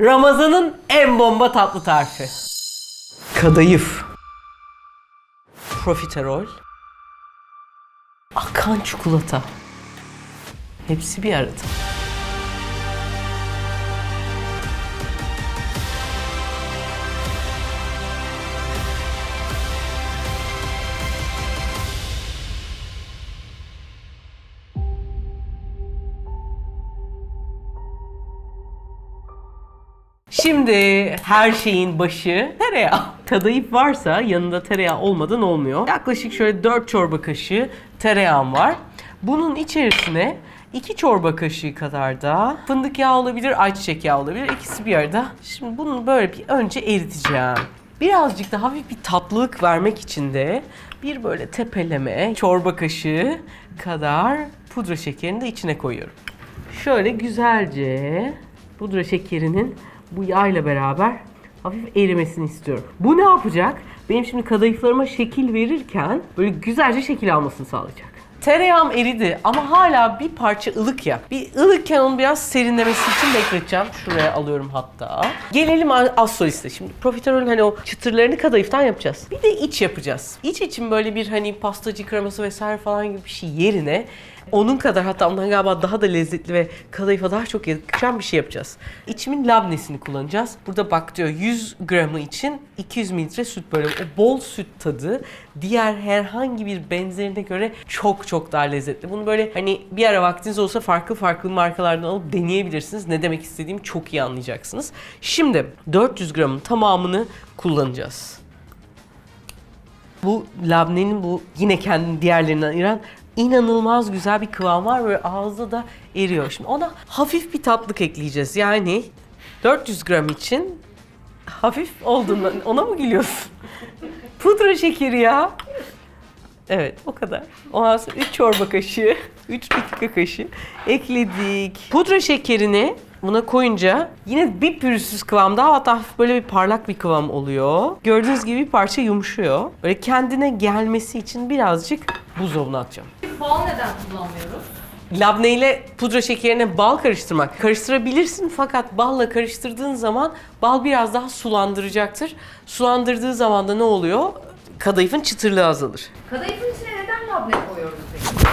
Ramazan'ın en bomba tatlı tarifi. Kadayıf. Profiterol. Akan çikolata. Hepsi bir arada. Şimdi her şeyin başı tereyağı. Kadayıf varsa yanında tereyağı olmadan olmuyor. Yaklaşık şöyle 4 çorba kaşığı tereyağım var. Bunun içerisine 2 çorba kaşığı kadar da fındık yağı olabilir, ayçiçek yağı olabilir. İkisi bir arada. Şimdi bunu böyle bir önce eriteceğim. Birazcık da hafif bir tatlılık vermek için de bir böyle tepeleme çorba kaşığı kadar pudra şekerini de içine koyuyorum. Şöyle güzelce pudra şekerinin bu yağla beraber hafif erimesini istiyorum. Bu ne yapacak? Benim şimdi kadayıflarıma şekil verirken böyle güzelce şekil almasını sağlayacak. Tereyağım eridi ama hala bir parça ılık ya. Bir ılıkken onu biraz serinlemesi için bekleteceğim. Şuraya alıyorum hatta. Gelelim az. Şimdi profiterolün hani o çıtırlarını kadayıftan yapacağız. Bir de iç yapacağız. İç için böyle bir hani pastacı kreması vesaire falan gibi bir şey yerine onun kadar hatta ondan galiba daha da lezzetli ve kadayıfa daha çok yakışan bir şey yapacağız. İçimin labnesini kullanacağız. Burada bak diyor 100 gramı için 200 mililitre süt böyle o bol süt tadı diğer herhangi bir benzerine göre çok çok daha lezzetli. Bunu böyle hani bir ara vaktiniz olsa farklı farklı markalardan alıp deneyebilirsiniz. Ne demek istediğimi çok iyi anlayacaksınız. Şimdi 400 gramın tamamını kullanacağız. Bu labnenin bu yine kendini diğerlerinden ayıran inanılmaz güzel bir kıvam var ve ağızda da eriyor. Şimdi ona hafif bir tatlık ekleyeceğiz. Yani 400 gram için hafif olduğundan ona mı gülüyorsun? Pudra şekeri ya. Evet o kadar. Ondan sonra 3 çorba kaşığı, 3 dakika kaşığı ekledik. Pudra şekerini buna koyunca yine bir pürüzsüz kıvamda hatta hafif böyle bir parlak bir kıvam oluyor. Gördüğünüz gibi bir parça yumuşuyor. Böyle kendine gelmesi için birazcık buzdolabına atacağım. Bal neden kullanmıyoruz? Labne ile pudra şekerine bal karıştırmak. Karıştırabilirsin fakat balla karıştırdığın zaman bal biraz daha sulandıracaktır. Sulandırdığı zaman da ne oluyor? Kadayıfın çıtırlığı azalır. Kadayıfın içine neden labne koyuyoruz peki?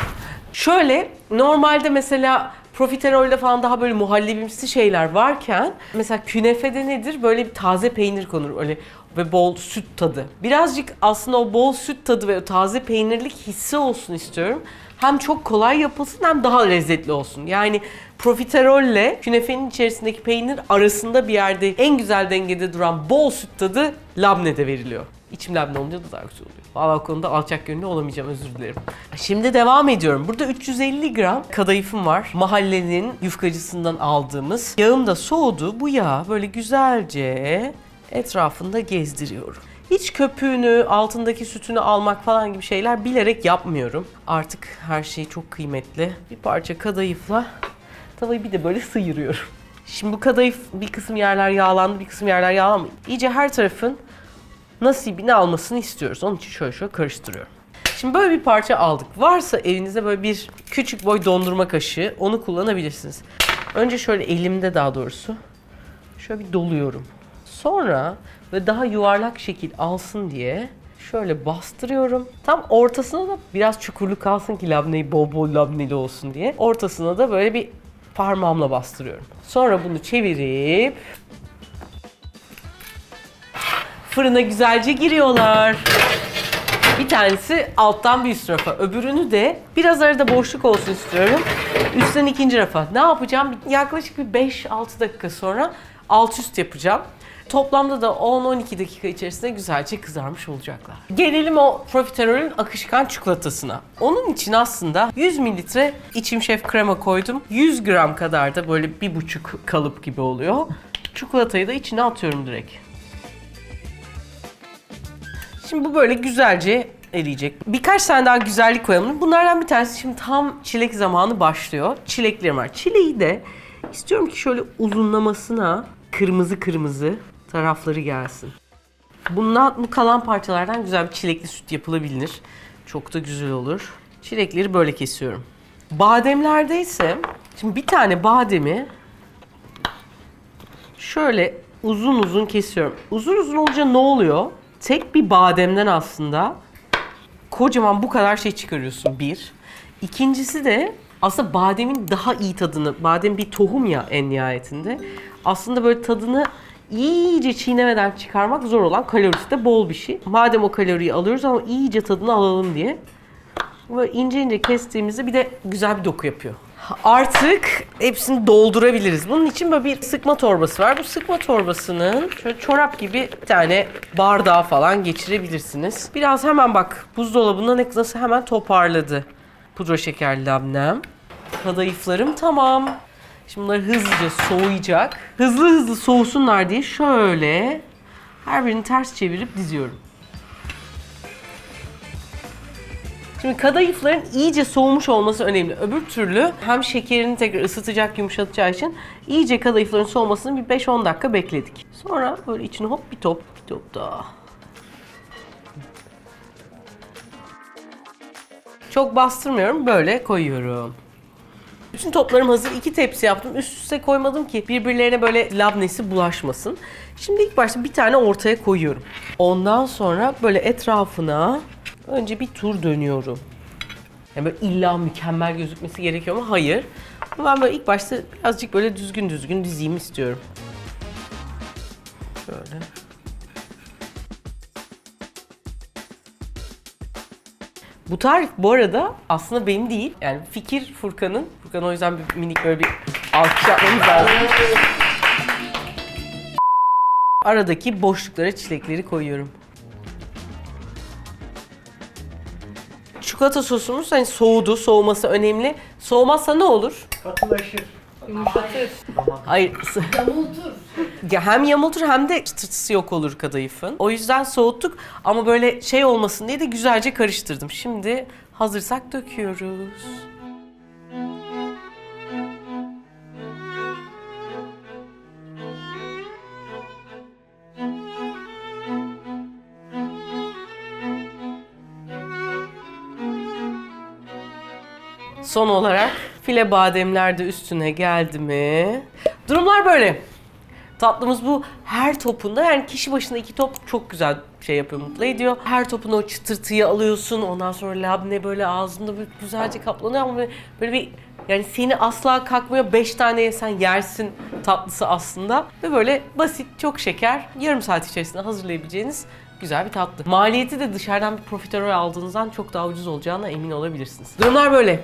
Şöyle normalde mesela profiterolde falan daha böyle muhallebimsi şeyler varken mesela künefede nedir? Böyle bir taze peynir konur öyle ve bol süt tadı. Birazcık aslında o bol süt tadı ve taze peynirlik hissi olsun istiyorum. Hem çok kolay yapılsın hem daha lezzetli olsun. Yani profiterolle künefenin içerisindeki peynir arasında bir yerde en güzel dengede duran bol süt tadı labnede veriliyor. İçim labne olunca da daha güzel oluyor. Valla o konuda alçak gönüllü olamayacağım özür dilerim. Şimdi devam ediyorum. Burada 350 gram kadayıfım var. Mahallenin yufkacısından aldığımız. Yağım da soğudu. Bu yağı böyle güzelce etrafında gezdiriyorum. Hiç köpüğünü, altındaki sütünü almak falan gibi şeyler bilerek yapmıyorum. Artık her şey çok kıymetli. Bir parça kadayıfla tavayı bir de böyle sıyırıyorum. Şimdi bu kadayıf bir kısım yerler yağlandı, bir kısım yerler yağlanmadı. İyice her tarafın nasibini almasını istiyoruz. Onun için şöyle şöyle karıştırıyorum. Şimdi böyle bir parça aldık. Varsa elinizde böyle bir küçük boy dondurma kaşığı onu kullanabilirsiniz. Önce şöyle elimde daha doğrusu şöyle bir doluyorum. Sonra ve daha yuvarlak şekil alsın diye şöyle bastırıyorum. Tam ortasına da biraz çukurluk kalsın ki labneyi bol bol labneli olsun diye. Ortasına da böyle bir parmağımla bastırıyorum. Sonra bunu çevirip fırına güzelce giriyorlar. Bir tanesi alttan bir üst rafa, öbürünü de biraz arada boşluk olsun istiyorum. Üstten ikinci rafa. Ne yapacağım? Yaklaşık bir 5-6 dakika sonra alt üst yapacağım. Toplamda da 10-12 dakika içerisinde güzelce kızarmış olacaklar. Gelelim o profiterolün akışkan çikolatasına. Onun için aslında 100 mililitre içim şef krema koydum. 100 gram kadar da böyle bir buçuk kalıp gibi oluyor. Çikolatayı da içine atıyorum direkt. Şimdi bu böyle güzelce eriyecek. Birkaç tane daha güzellik koyalım. Bunlardan bir tanesi şimdi tam çilek zamanı başlıyor. Çileklerim var. Çileği de istiyorum ki şöyle uzunlamasına kırmızı kırmızı tarafları gelsin. Bundan bu kalan parçalardan güzel bir çilekli süt yapılabilir. Çok da güzel olur. Çilekleri böyle kesiyorum. Bademlerde ise Şimdi bir tane bademi şöyle uzun uzun kesiyorum. Uzun uzun olunca ne oluyor? Tek bir bademden aslında kocaman bu kadar şey çıkarıyorsun bir. İkincisi de aslında bademin daha iyi tadını, badem bir tohum ya en nihayetinde. Aslında böyle tadını iyice çiğnemeden çıkarmak zor olan kalorisi de bol bir şey. Madem o kaloriyi alıyoruz ama iyice tadını alalım diye. Böyle ince ince kestiğimizde bir de güzel bir doku yapıyor. Artık hepsini doldurabiliriz. Bunun için böyle bir sıkma torbası var. Bu sıkma torbasının şöyle çorap gibi bir tane bardağı falan geçirebilirsiniz. Biraz hemen bak buzdolabında ne nasıl hemen toparladı. Pudra şekerli labnem. Kadayıflarım tamam. Şimdi bunlar hızlıca soğuyacak. Hızlı hızlı soğusunlar diye şöyle her birini ters çevirip diziyorum. Şimdi kadayıfların iyice soğumuş olması önemli. Öbür türlü hem şekerini tekrar ısıtacak, yumuşatacağı için iyice kadayıfların soğumasını bir 5-10 dakika bekledik. Sonra böyle içine hop bir top, bir top daha. Çok bastırmıyorum, böyle koyuyorum. Bütün toplarım hazır. İki tepsi yaptım. Üst üste koymadım ki birbirlerine böyle labnesi bulaşmasın. Şimdi ilk başta bir tane ortaya koyuyorum. Ondan sonra böyle etrafına önce bir tur dönüyorum. Yani böyle illa mükemmel gözükmesi gerekiyor mu? Hayır. Ama ben böyle ilk başta birazcık böyle düzgün düzgün dizeyim istiyorum. Şöyle. Bu tarif bu arada aslında benim değil. Yani fikir Furkan'ın. Furkan o yüzden bir minik böyle bir alkış yapmamız lazım. Aradaki boşluklara çilekleri koyuyorum. Çikolata sosumuz hani soğudu, soğuması önemli. Soğumazsa ne olur? Katılaşır. Yumuşatır. Hayır, Yamultur. Ya hem yamultur hem de çıtırtısı yok olur kadayıfın. O yüzden soğuttuk ama böyle şey olmasın diye de güzelce karıştırdım. Şimdi hazırsak döküyoruz. Son olarak file bademler de üstüne geldi mi? Durumlar böyle. Tatlımız bu. Her topunda yani kişi başına iki top çok güzel şey yapıyor, mutlu ediyor. Her topuna o çıtırtıyı alıyorsun. Ondan sonra labne böyle ağzında böyle güzelce kaplanıyor ama böyle, böyle bir yani seni asla kalkmıyor. Beş tane yesen yersin tatlısı aslında. Ve böyle basit, çok şeker, yarım saat içerisinde hazırlayabileceğiniz güzel bir tatlı. Maliyeti de dışarıdan bir profiterol aldığınızdan çok daha ucuz olacağına emin olabilirsiniz. Durumlar böyle.